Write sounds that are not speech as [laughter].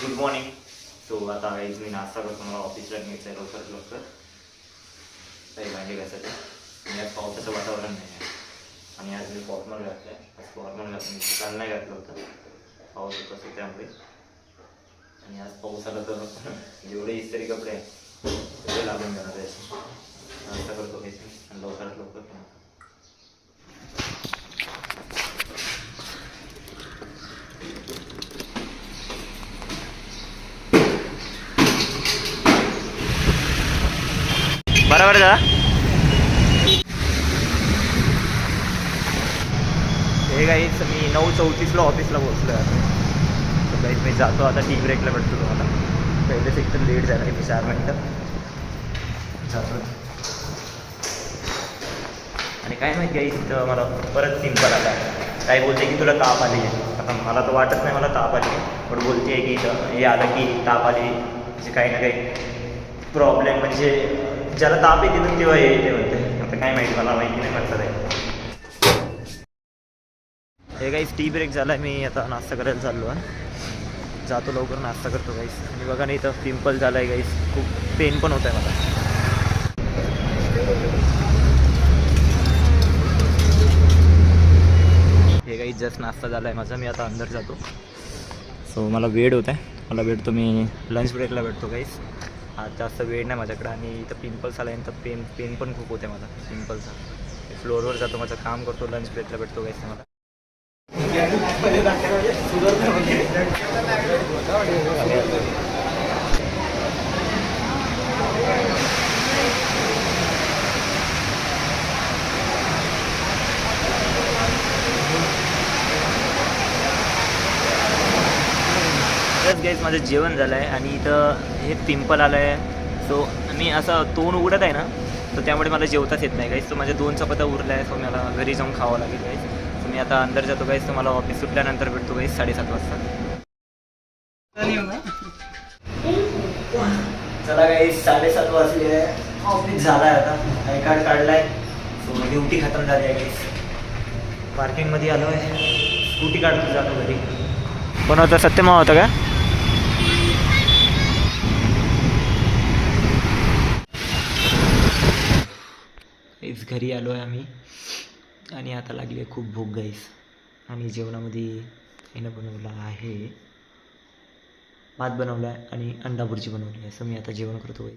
Good morning so आता guys मी नाश्ता करतो मला ऑफिसला घ्यायचं आहे लवकर लवकर. काही भांडे घासायचे. आणि आज पावसाचं वातावरण नाही आहे. आणि आज मी फॉर्मल घातलं आहे आज फॉर्मल घातलं मी काल नाही घातलं होतं. पाऊस होत असतो त्यामुळे. आणि आज पाऊस आला तर [laughs] जेवढे इस्त्री कपडे आहे लागून जाणार आहे नाश्ता करतो काहीच नाही आणि लवकरात लवकर पण बरोबर दादा. हे गाईच मी नऊ चौतीसला ऑफिसला पोहोचलो आहे तर मी जातो आता टी ब्रेकला भेटतो तुम्हाला. पहिलेच एकदम लेट झाला मी चार मिनटं. जातो. आणि काय माहिती आहे इथं मला परत सिंपल आला काय बोलते की तुला ताप आली आहे. आता मला तर वाटत नाही मला ताप आली पण बोलते की इथं हे आलं की ताप आली म्हणजे काही ना काही प्रॉब्लेम म्हणजे ज्याला ताप येते ना तेव्हा हे ते म्हणते. आता काय माहिती मला माहिती नाही म्हणतात आहे हे काहीच टी ब्रेक झाला आहे मी आता नाश्ता करायला चाललो आहे. जातो लवकर नाश्ता करतो काहीच आणि बघा नाही इथं पिंपल झाला आहे काहीच खूप पेन पण होत आहे मला. हे काही जस्ट नाश्ता झाला आहे माझा. मी आता अंदर जातो. सो मला वेळ होत आहे मला भेटतो मी लंच ब्रेकला भेटतो काहीच आज जास्त वेळ नाही माझ्याकडे आणि इथं पिंपल्स आला तर पेन पेन पण खूप होते मला पिंपलचा फ्लोअरवर जातो माझं काम करतो लंच ब्रेकला भेटतो काहीच मला. प्लस गाईज माझं जेवण झालं आहे आणि इथं हे पिंपल आलं आहे सो मी असं तोंड उघडत आहे ना तर त्यामुळे मला जेवताच येत नाही गाईज तो माझ्या दोन चपात्या उरल्या आहे सो मला घरी जाऊन खावं लागेल गाईज सो मी आता अंदर जातो गाईज तर मला ऑफिस सुटल्यानंतर भेटतो गाईज साडेसात वाजता. चला गाईज साडेसात वाजले. आहे ऑफिस झाला आहे आता. आय कार्ड काढला आहे सो ड्युटी खतम झाली आहे गाईज पार्किंगमध्ये आलो आहे स्कूटी काढतो जातो घरी. पण होतं सत्यमा होतं का? घरी आलो आहे आम्ही. आणि आता लागली आहे खूप भूक गाईस आणि जेवणामध्ये हिनं बनवलं आहे. भात बनवला आहे आणि अंडा भुर्जी बनवली आहे. असं मी आता जेवण करतो आहे